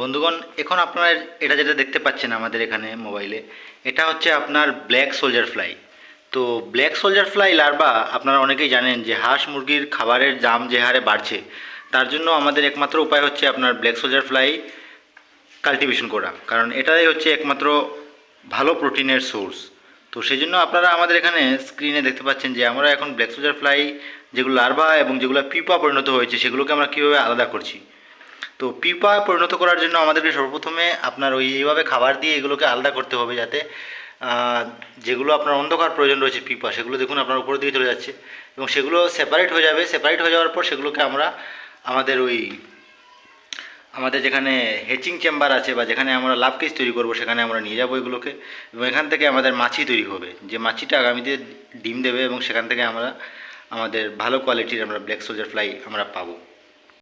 বন্ধুগণ, এখন আপনারা এটা যেটা দেখতে পাচ্ছেন আমাদের এখানে মোবাইলে, এটা হচ্ছে আপনার ব্ল্যাক সোলজার ফ্লাই। তো ব্ল্যাক সোলজার ফ্লাই লার্ভা আপনারা অনেকেই জানেন যে হাঁস মুরগির খাবারের দাম যে হারে বাড়ছে, তার জন্য আমাদের একমাত্র উপায় হচ্ছে আপনার ব্ল্যাক সোলজার ফ্লাই কাল্টিভেশন করা, কারণ এটাই হচ্ছে একমাত্র ভালো প্রোটিনের সোর্স। তো সেই জন্য আপনারা আমাদের এখানে স্ক্রিনে দেখতে পাচ্ছেন যে আমরা এখন ব্ল্যাক সোলজার ফ্লাই যেগুলো লার্ভা এবং যেগুলো পিপা পরিণত হয়েছে, সেগুলোকে আমরা কীভাবে আলাদা করছি। তো পিপা পরিণত করার জন্য আমাদেরকে সর্বপ্রথমে আপনার ওই এইভাবে খাবার দিয়ে এগুলোকে আলাদা করতে হবে যাতে যেগুলো আপনার অন্ধকার প্রয়োজন রয়েছে পিপা, সেগুলো দেখুন আপনার উপরের দিকে চলে যাচ্ছে এবং সেগুলো সেপারেট হয়ে যাবে। সেপারেট হয়ে যাওয়ার পর সেগুলোকে আমরা আমাদের ওই, আমাদের যেখানে হেচিং চেম্বার আছে বা যেখানে আমরা লাভ কেস তৈরি করব, সেখানে আমরা নিয়ে যাব এগুলোকে এবং এখান থেকে আমাদের মাছি তৈরি হবে। যে মাছিটা আগামীতে ডিম দেবে এবং সেখান থেকে আমরা, আমাদের ভালো কোয়ালিটির আমরা ব্ল্যাক সোলজার ফ্লাই আমরা পাবো।